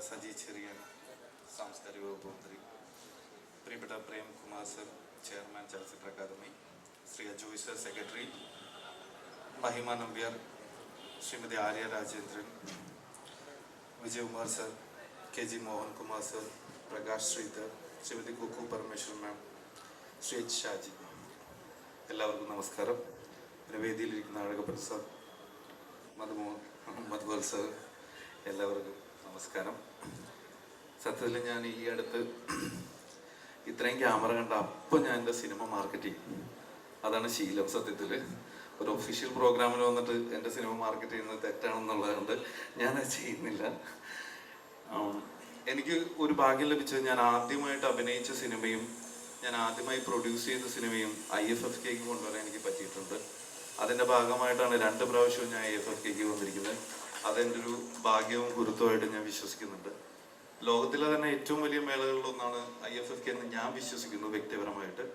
സജി ചെറിയൻ സാംസ്കാരിക വകുപ്പ് മന്ത്രി പ്രിയപ്പെട്ട പ്രേംകുമാർ സർ ചെയർമാൻ ചലച്ചിത്ര academy Shri Ajoy sir secretary Mahima Nambiar Shrimati Arya Rajendran Vijayakumar sir K G Mohankumar sir Prakash Sridhar Shrimati Kukku Parameswaran ma'am Shri H Shaji എല്ലാവർക്കും നമസ്കാരം പിന്നെ വേദിയിലിരിക്കുന്ന Azhagappan sir Madhumohan മധുബൽ sir എല്ലാവർക്കും നമസ്കാരം. സത്യത്തിൽ ഞാൻ ഈ അടുത്ത് ഇത്രയും ക്യാമറ കണ്ട അപ്പം ഞാൻ എന്റെ സിനിമ മാർക്കറ്റ് ചെയ്യും അതാണ് ശീലം സത്യത്തിൽ ഒരു ഒഫീഷ്യൽ പ്രോഗ്രാമിൽ വന്നിട്ട് എന്റെ സിനിമ മാർക്കറ്റ് ചെയ്യുന്നത് തെറ്റാണെന്നുള്ളതുകൊണ്ട് ഞാനത് ചെയ്യുന്നില്ല. എനിക്ക് ഒരു ഭാഗ്യം ലഭിച്ചത് ഞാൻ ആദ്യമായിട്ട് അഭിനയിച്ച സിനിമയും ഞാൻ ആദ്യമായി പ്രൊഡ്യൂസ് ചെയ്ത സിനിമയും ഐ എഫ് എഫ് കെക്ക് കൊണ്ടുവരാൻ എനിക്ക് പറ്റിയിട്ടുണ്ട്. അതിന്റെ ഭാഗമായിട്ടാണ് രണ്ട് പ്രാവശ്യവും ഞാൻ ഐ എഫ് എഫ് കെക്ക് വന്നിരിക്കുന്നത്. അതെന്റെ ഒരു ഭാഗ്യവും ഗുരുത്വമായിട്ട് ഞാൻ വിശ്വസിക്കുന്നുണ്ട്. ലോകത്തിലെ തന്നെ ഏറ്റവും വലിയ മേളകളിലൊന്നാണ് ഐ എഫ് എഫ് കെ എന്ന് ഞാൻ വിശ്വസിക്കുന്നു വ്യക്തിപരമായിട്ട്.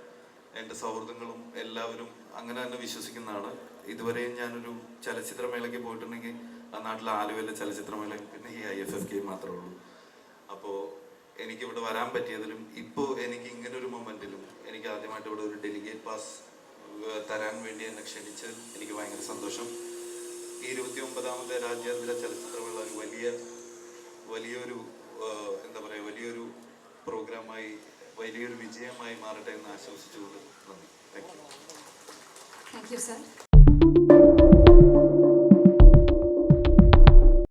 എന്റെ സൗഹൃദങ്ങളും എല്ലാവരും അങ്ങനെ തന്നെ വിശ്വസിക്കുന്നതാണ്. ഇതുവരെയും ഞാനൊരു ചലച്ചിത്രമേളയ്ക്ക് പോയിട്ടുണ്ടെങ്കിൽ ആ നാട്ടിലെ ആലുവയിലെ ചലച്ചിത്രമേള പിന്നെ ഈ ഐ എഫ് എഫ് കെ മാത്രമേ ഉള്ളൂ. അപ്പോൾ എനിക്ക് ഇവിടെ വരാൻ പറ്റിയതിലും ഇപ്പോൾ എനിക്ക് ഇങ്ങനെ ഒരു മൊമെന്റിലും എനിക്ക് ആദ്യമായിട്ട് ഇവിടെ ഒരു ഡെലിഗേറ്റ് പാസ് തരാൻ വേണ്ടി എന്നെ ക്ഷണിച്ചതിൽ എനിക്ക് ഭയങ്കര സന്തോഷം. ഈ ഇരുപത്തി ഒമ്പതാമത്തെ രാജ്യാന്തര ചലച്ചിത്രമേള ഒരു വലിയ വലിയൊരു എന്താ പറയുക വലിയൊരു പ്രോഗ്രാമായി വലിയൊരു വിജയമായി മാറട്ടെ എന്ന് ആശംസിച്ചുകൊണ്ട് നന്ദി. Thank you thank you sir